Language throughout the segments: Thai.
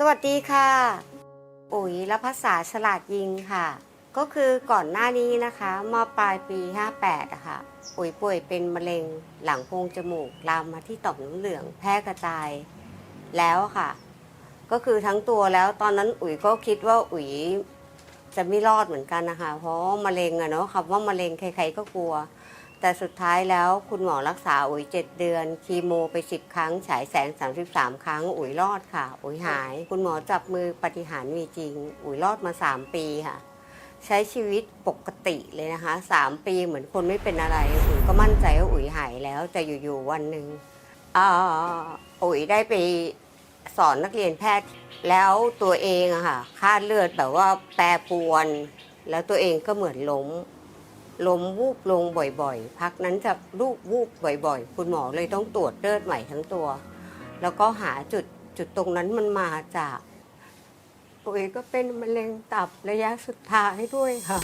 สวัสดีค่ะ อุ๋ยและภาษาฉลาดยิงค่ะ ก็คือก่อนหน้านี้นะคะมอปลายปี 58อะค่ะอุ๋ยป่วยเป็นมะเร็งหลังโพรงจมูกลามมาที่ต่อมน้ำเหลืองแพร่กระจาย แล้วค่ะ ก็คือทั้งตัวแล้วตอนนั้นอุ๋ยก็คิดว่าอุ๋ยจะไม่รอดเหมือนกันนะคะ เพราะมะเร็งอะเนาะคำว่ามะเร็งใครๆก็กลัว แต่สุดท้ายแล้วคุณหมอรักษาอุ๋ยเจ็ดเดือน คีโมไปสิบครั้ง ฉายแสง 33 ครั้ง อุ๋ยรอดค่ะ อุ๋ยหาย คุณหมอจับมือปฏิหารมีจริง อุ๋ยรอดมา 3 ปีค่ะ ใช้ชีวิตปกติเลยนะคะ 3 ปีเหมือนคนไม่เป็นอะไร อุ๋ยก็มั่นใจว่าอุ๋ยหายแล้วแต่อยู่ๆวันหนึ่งอ่าอุ๋ยได้ไปสอนนักเรียนแพทย์ แล้วตัวเองอะค่ะค่าเลือดแบบว่าแปรปรวน แล้วตัวเองก็เหมือนล้ม ล้มวูบลงบ่อยๆ พักนั้นจะลูกวูบบ่อยๆ คุณหมอเลยต้องตรวจเลือดใหม่ทั้งตัว แล้วก็หาจุดจุดตรงนั้นมันมาจากปุ๋ยก็เป็นมะเร็งตับระยะสุดท้ายด้วยค่ะ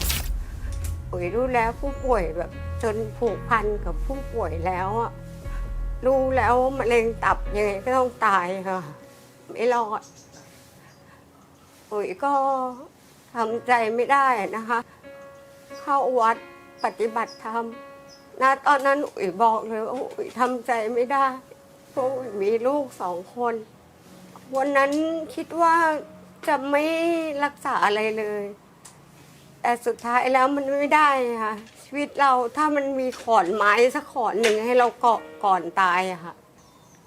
ปุ๋ยรู้แล้วผู้ป่วยแบบจนผูกพันกับผู้ป่วยแล้วอะรู้แล้วมะเร็งตับยังไงก็ต้องตายค่ะ ไม่รอดปุ๋ยก็ทำใจไม่ได้นะคะ เข้าวัด ปฏิบัติธรรมนะตอนนั้นอุ๋ยบอกเลยว่าอุ๋ยทำใจไม่ได้เพราะอุ๋ยมีลูกสองคน วันนั้นคิดว่าจะไม่รักษาอะไรเลย แต่สุดท้ายแล้วมันไม่ได้ค่ะชีวิตเราถ้ามันมีขอนไม้สักขอนหนึ่งให้เราเกาะก่อนตายอะค่ะ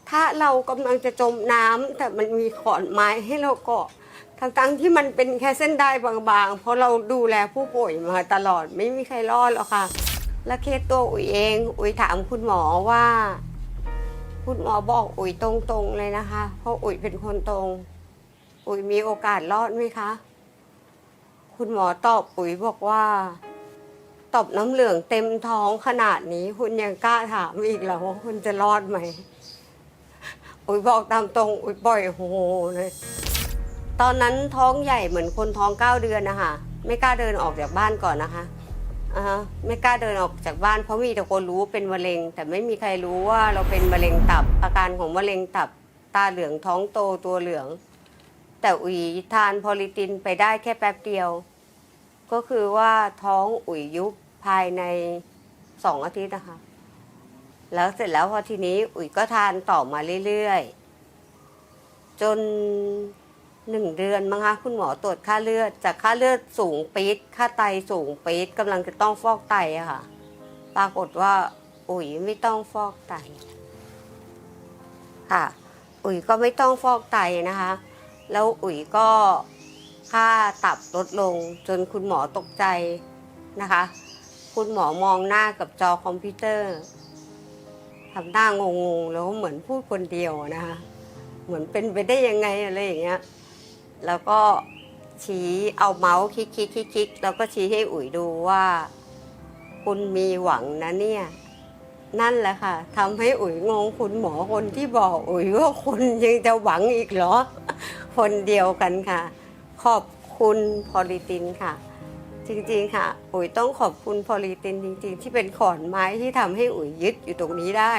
ถ้าเรากำลังจะจมน้ำแต่มันมีขอนไม้ให้เราเกาะ ทั้งๆที่มันเป็นแค่เส้นได้บางๆ เพราะเราดูแลผู้ป่วยมาตลอดไม่มีใครรอดหรอกค่ะ และเคสตัวอุ๋ยเอง อุ๋ยถามคุณหมอว่า คุณหมอบอกอุ๋ยตรงๆเลยนะคะ เพราะอุ๋ยเป็นคนตรง อุ๋ยมีโอกาสรอดไหมคะ คุณหมอตอบอุ๋ยบอกว่าตอบน้ำเหลืองเต็มท้องขนาดนี้ คุณยังกล้าถามอีกเหรอว่าคุณจะรอดไหมอุ๋ยบอกตามตรงอุ๋ยปล่อยโฮเลย ตอนนั้นท้องใหญ่เหมือนคนท้องเก้าเดือนนะคะไม่กล้าเดินออกจากบ้านก่อนนะคะอ่าฮะไม่กล้าเดินออกจากบ้านเพราะมีแต่คนรู้ว่าเป็นมะเร็ง แต่ไม่มีใครรู้ว่าเราเป็นมะเร็งตับ อาการของมะเร็งตับ ตาเหลืองท้องโตตัวเหลือง แต่อุ๋ยทานพอลิตินไปได้แค่แป๊บเดียว ก็คือว่าท้องอุ๋ยยุบภายในสองอาทิตย์นะคะ แล้วเสร็จแล้วพอทีนี้อุ๋ยก็ทานต่อมาเรื่อยๆ จน หนึ่งเดือนมั้งคะคุณหมอตรวจค่าเลือด จากค่าเลือดสูงปี๊ดค่าไตสูงปี๊ดกำลังจะต้องฟอกไตอะค่ะ ปรากฏว่า อุ๋ยไม่ต้องฟอกไตค่ะ อุ๋ยก็ไม่ต้องฟอกไตนะคะ แล้วอุ๋ยก็ค่าตับลดลงจนคุณหมอตกใจนะคะ คุณหมอมองหน้ากับจอคอมพิวเตอร์ทำหน้างงๆแล้วเหมือนพูดคนเดียวนะคะเหมือนเป็นไปได้ยังไงอะไรอย่างเงี้ย แล้วก็ชี้เอาเมาส์คลิกคลิกคลิกคลิกแล้วก็ชี้ให้อุ๋ยดูว่า คุณมีหวังนะเนี่ย นั่นแหละค่ะทำให้อุ๋ยงงคุณหมอคนที่บอกอุ๋ยว่าคุณยังจะหวังอีกเหรอ คนเดียวกันค่ะ ขอบคุณพอลิตินค่ะ จริงๆค่ะ อุ๋ยต้องขอบคุณพอลิตินจริง ๆ ที่เป็นขอนไม้ที่ทำให้อุ๋ยยึดอยู่ตรงนี้ได้